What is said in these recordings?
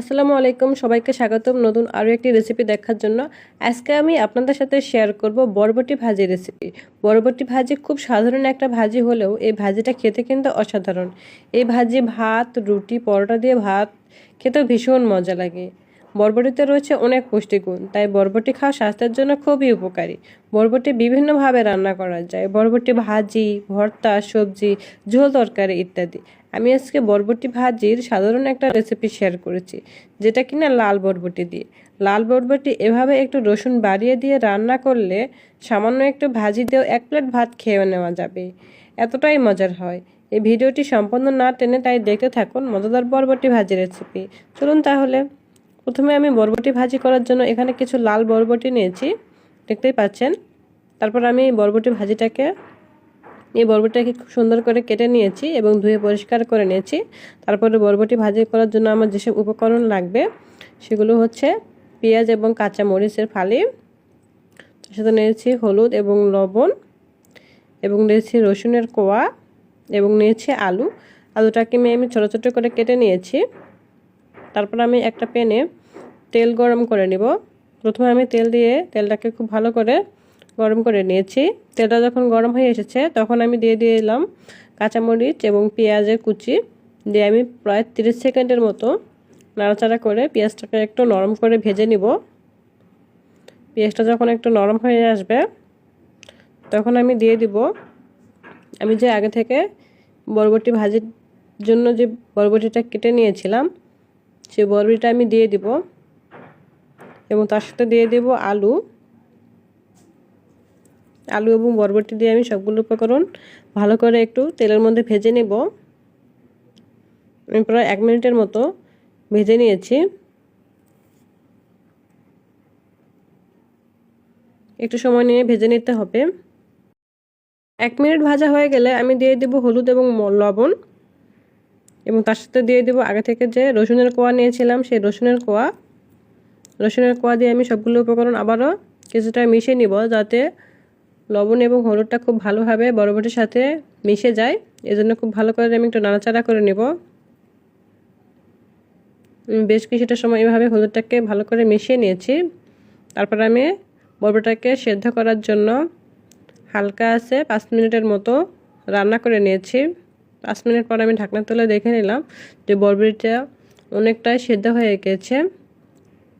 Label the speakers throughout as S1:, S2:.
S1: আসসালামু আলাইকুম, সবাইকে স্বাগতম নতুন আরও একটি রেসিপি দেখার জন্য। আজকে আমি আপনাদের সাথে শেয়ার করব বরবটি ভাজি রেসিপি বরবটি ভাজি খুব সাধারণ একটা ভাজি হলেও এই ভাজিটা খেতে কিন্তু অসাধারণ। এই ভাজি ভাত, রুটি, পরোটা দিয়ে ভাত খেতেও ভীষণ মজা লাগে। বরবটিতে রয়েছে অনেক পুষ্টিগুণ তাই বরবটি খাওয়া স্বাস্থ্যের জন্য খুবই উপকারী। বরবটি বিভিন্নভাবে রান্না করা যায়। বরবটি ভাজি, ভর্তা, সবজি, ঝোল, তরকারি ইত্যাদি। আমি আজকে বরবটি ভাজির সাধারণ একটা রেসিপি শেয়ার করেছি, যেটা কিনা লাল বরবটি দিয়ে। লাল বরবটি এভাবে একটু রসুন বাড়িয়ে দিয়ে রান্না করলে সামান্য একটু ভাজি দিয়েও এক প্লেট ভাত খেয়ে নেওয়া যাবে। এতটাই মজার হয়। এই ভিডিওটি সম্পূর্ণ না টেনে তাই দেখতে থাকুন মজাদার বরবটি ভাজি রেসিপি চলুন তাহলে প্রথমে আমি বরবটি ভাজি করার জন্য এখানে কিছু লাল বরবটি নিয়েছি, দেখতেই পাচ্ছেন। তারপর আমি বরবটি ভাজিটাকে, এই বরবটিটাকে খুব সুন্দর করে কেটে নিয়েছি এবং ধুয়ে পরিষ্কার করে নিয়েছি। তারপরে বরবটি ভাজি করার জন্য আমার যেসব উপকরণ লাগবে, সেগুলো হচ্ছে পেঁয়াজ এবং কাঁচা মরিচের ফালি, তার সাথে নিয়েছি হলুদ এবং লবণ, এবং নিয়েছি রসুনের কোয়া, এবং নিয়েছি আলু। আলুটাকে আমি ছোটো ছোটো করে কেটে নিয়েছি। তারপর আমি একটা প্যানে তেল গরম করে নিব। প্রথমে আমি তেল দিয়ে তেলটাকে খুব ভালো করে গরম করে নিয়েছি। তেলটা যখন গরম হয়ে এসেছে, তখন আমি দিয়ে দিলাম কাঁচামরিচ এবং পেঁয়াজের কুচি। দিয়ে আমি প্রায় তিরিশ সেকেন্ডের মতো নাড়াচাড়া করে পেঁয়াজটাকে একটু নরম করে ভেজে নিব। পেঁয়াজটা যখন একটু নরম হয়ে আসবে, তখন আমি দিয়ে দিব, আমি যে আগে থেকে বরবটি ভাজির জন্য যে বরবটিটা কেটে নিয়েছিলাম সেই বরবটিটা আমি দিয়ে দিব এবং তার সাথে দিয়ে দেব আলু। আলু এবং বরবটি দিয়ে আমি সবগুলো উপকরণ ভালো করে একটু তেলের মধ্যে ভেজে নেব। আমি প্রায় এক মিনিটের মতো ভেজে নিয়েছি। একটু সময় নিয়ে ভেজে নিতে হবে। এক মিনিট ভাজা হয়ে গেলে আমি দিয়ে দেব হলুদ এবং লবণ। এবং তার সাথে দিয়ে দেবো আগে থেকে যে রসুনের কোয়া নিয়েছিলাম, সেই রসুনের কোয়া। রসুনের কোয়া দিয়ে আমি সবগুলো উপকরণ আবারও কিছুটা মিশিয়ে নিব যাতে লবণ এবং হলুদটা খুব ভালোভাবে বরবটির সাথে মিশে যায়। এজন্য খুব ভালো করে আমি একটু নাড়াচাড়া করে নেব। বেশ কিছুটা সময় এভাবে হলুদটাকে ভালো করে মিশিয়ে নিয়েছি। তারপর আমি বরবটাকে সেদ্ধ করার জন্য হালকা আছে পাঁচ মিনিটের মতো রান্না করে নিয়েছি। পাঁচ মিনিট পর আমি ঢাকনা তুলে দেখে নিলাম যে বরবটিটা অনেকটাই সেদ্ধ হয়ে গেছে।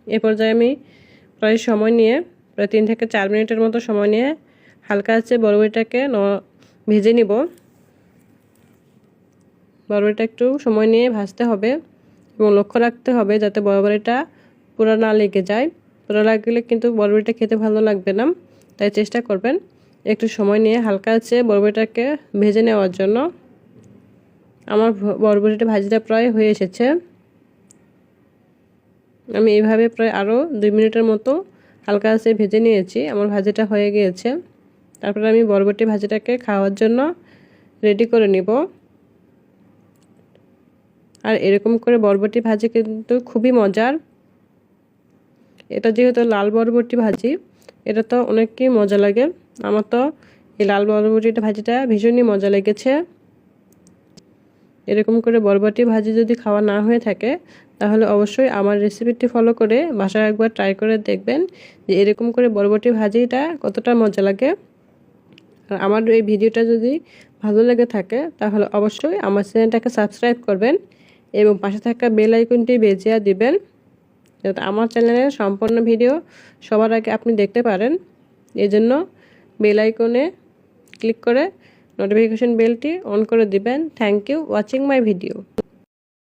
S1: এ পর্যায়ে আমি প্রায় সময় নিয়ে, প্রায় তিন থেকে চার মিনিটের মতো সময় নিয়ে হালকা আছে বরবটিটাকে ভেজে নিব। বরবটিটা একটু সময় নিয়ে ভাজতে হবে এবং লক্ষ্য রাখতে হবে যাতে বরবটিটা পুরো না লেগে যায়। পুরো লাগলে কিন্তু বরবটিটা খেতে ভালো লাগবে না, তাই চেষ্টা করবেন একটু সময় নিয়ে হালকা আছে বরবটিটাকে ভেজে নেওয়ার জন্য। আমার বরবটিটা ভাজিটা প্রায় হয়ে এসেছে। আমি এইভাবে প্রায় আরও দুই মিনিটের মতো হালকা আছে ভেজে নিয়েছি। আমার ভাজিটা হয়ে গিয়েছে। তারপরে আমি বরবটি ভাজিটাকে খাওয়ার জন্য রেডি করে নিব। আর এরকম করে বরবটি ভাজি কিন্তু খুবই মজার। এটা যেহেতু লাল বরবটি ভাজি, এটা তো অনেকই মজা লাগে। আমার তো এই লাল বরবটিটা ভাজিটা ভীষণই মজা লেগেছে। এরকম করে বরবটি ভাজি যদি খাওয়া না হয়ে থাকে, তাহলে অবশ্যই আমার রেসিপিটি ফলো করে বাসায় একবার ট্রাই করে দেখবেন যে এরকম করে বরবটি ভাজিটা কতটা মজা লাগে। আর আমার এই ভিডিওটা যদি ভালো লেগে থাকে, তাহলে অবশ্যই আমার চ্যানেলটাকে সাবস্ক্রাইব করবেন এবং পাশে থাকা বেল আইকনটি বেজিয়া দিবেন যাতে আমার চ্যানেলের সম্পূর্ণ ভিডিও সবার আগে আপনি দেখতে পারেন। এই জন্য বেল আইকনে ক্লিক করে নোটিফিকেশন বেলটি অন করে দিবেন। Thank you watching my video